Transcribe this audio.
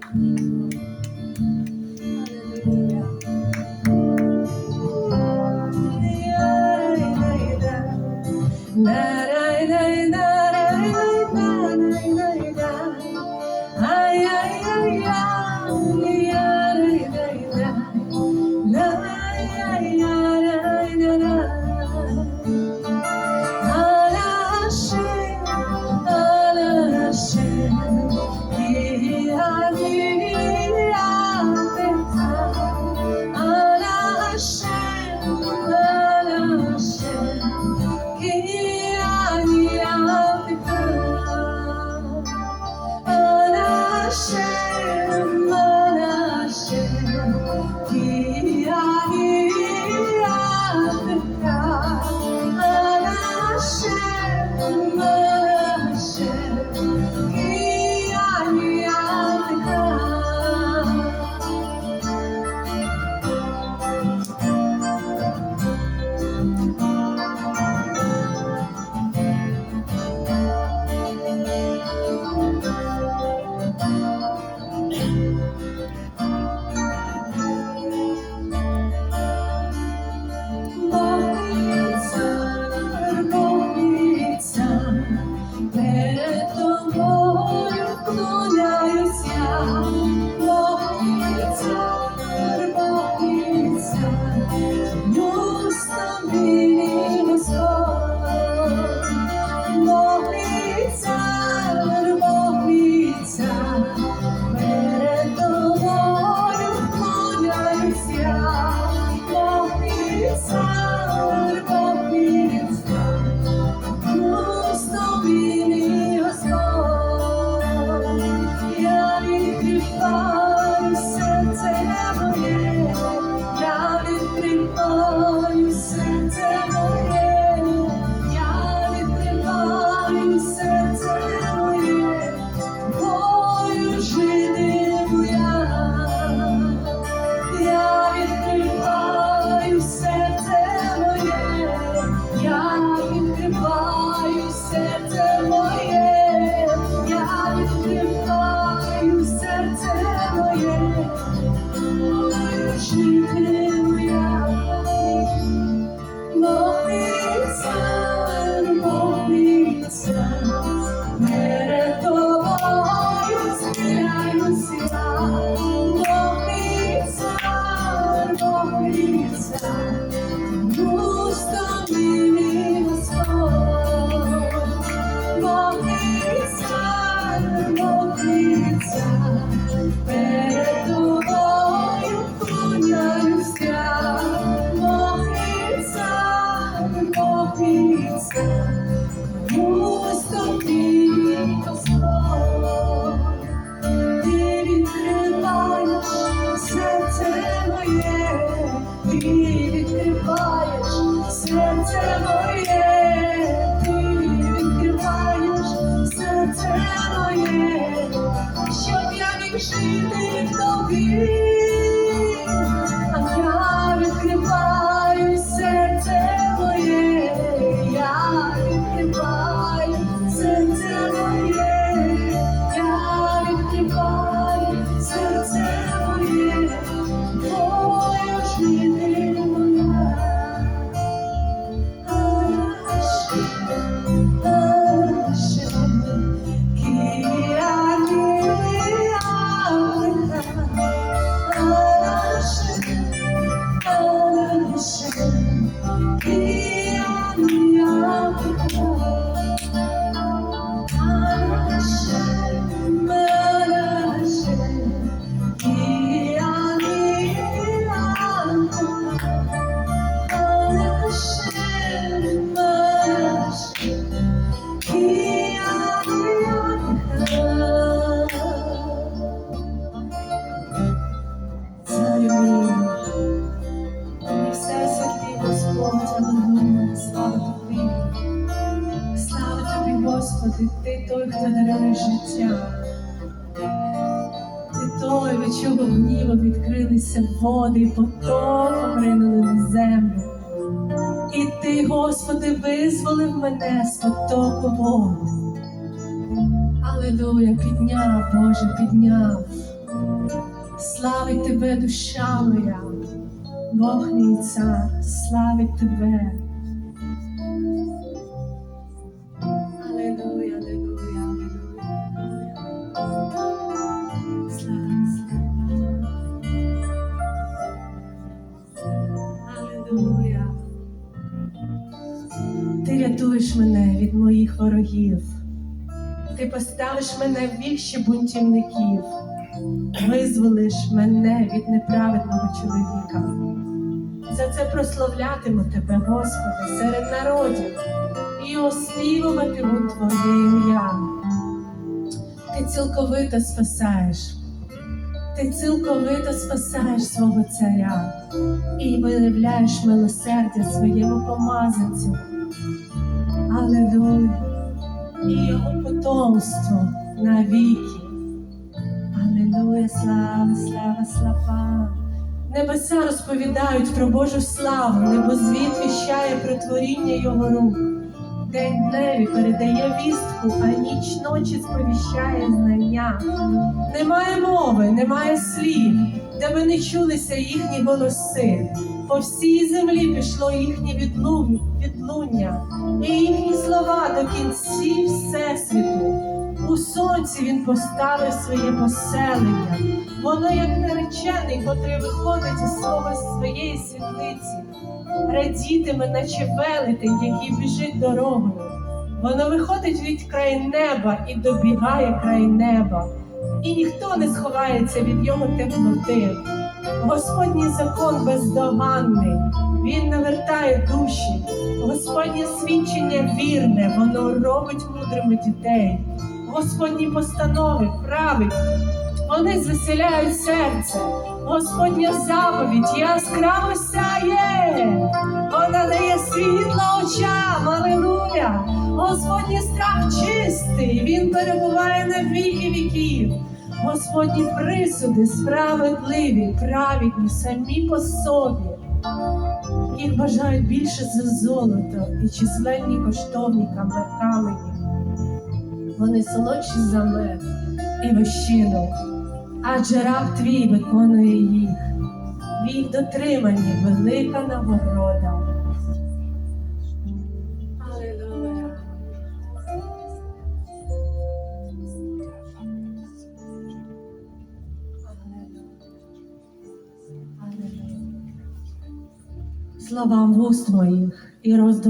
ay, ocean. Жити в тобі. А я Господи, ти той, хто дарує життя. Ти той, від чого гнівом відкрилися води, і потоком ринули на землю. І ти, Господи, визволив мене з потоку вод. Аллилуйя, підняв, Боже, підняв. Славить тебе, душа моя, Бог мій цар, славить тебе. Ворогів. Ти поставиш мене в віщі бунтівників, визволиш мене від неправедного чоловіка. За це прославлятиму тебе, Господи, серед народів і оспівуватиму Твоє ім'я. Ти цілковито спасаєш, ти цілковито спасаєш свого царя і виявляєш милосердя своєму помазанцю. Аллилуйя! І його потомство навіки. Аллилуйя, слава, слава, слава. Небеса розповідають про Божу славу, небозвіт віщає про творіння його рук. День дневі передає вістку, а ніч ночі сповіщає знання. Немає мови, немає слів, де би не чулися їхні голоси. По всій землі пішло їхнє відлуння, і їхні слова до кінців всесвіту. У сонці він поставив своє поселення. Воно як наречений, котрий виходить із свого своєї світлиці, радітиме, наче велетень, який біжить дорогою. Воно виходить від край неба і добігає край неба, і ніхто не сховається від його теплоти. Господній закон бездоганний, він навертає душі, Господнє свідчення вірне, воно робить мудрими дітей. Господні постанови править, вони звеселяють серце. Господня заповідь яскраво сяє, вона дає світло очам, алелуя. Господній страх чистий, він перебуває на віки віків. Господні присуди справедливі, праведні самі по собі. Їх бажають більше за золото і численні коштовні каме- камені. Вони солодші за мед і вищину, адже раб твій виконує їх. В їх велика нагорода. Словам вуст моїх і роздум.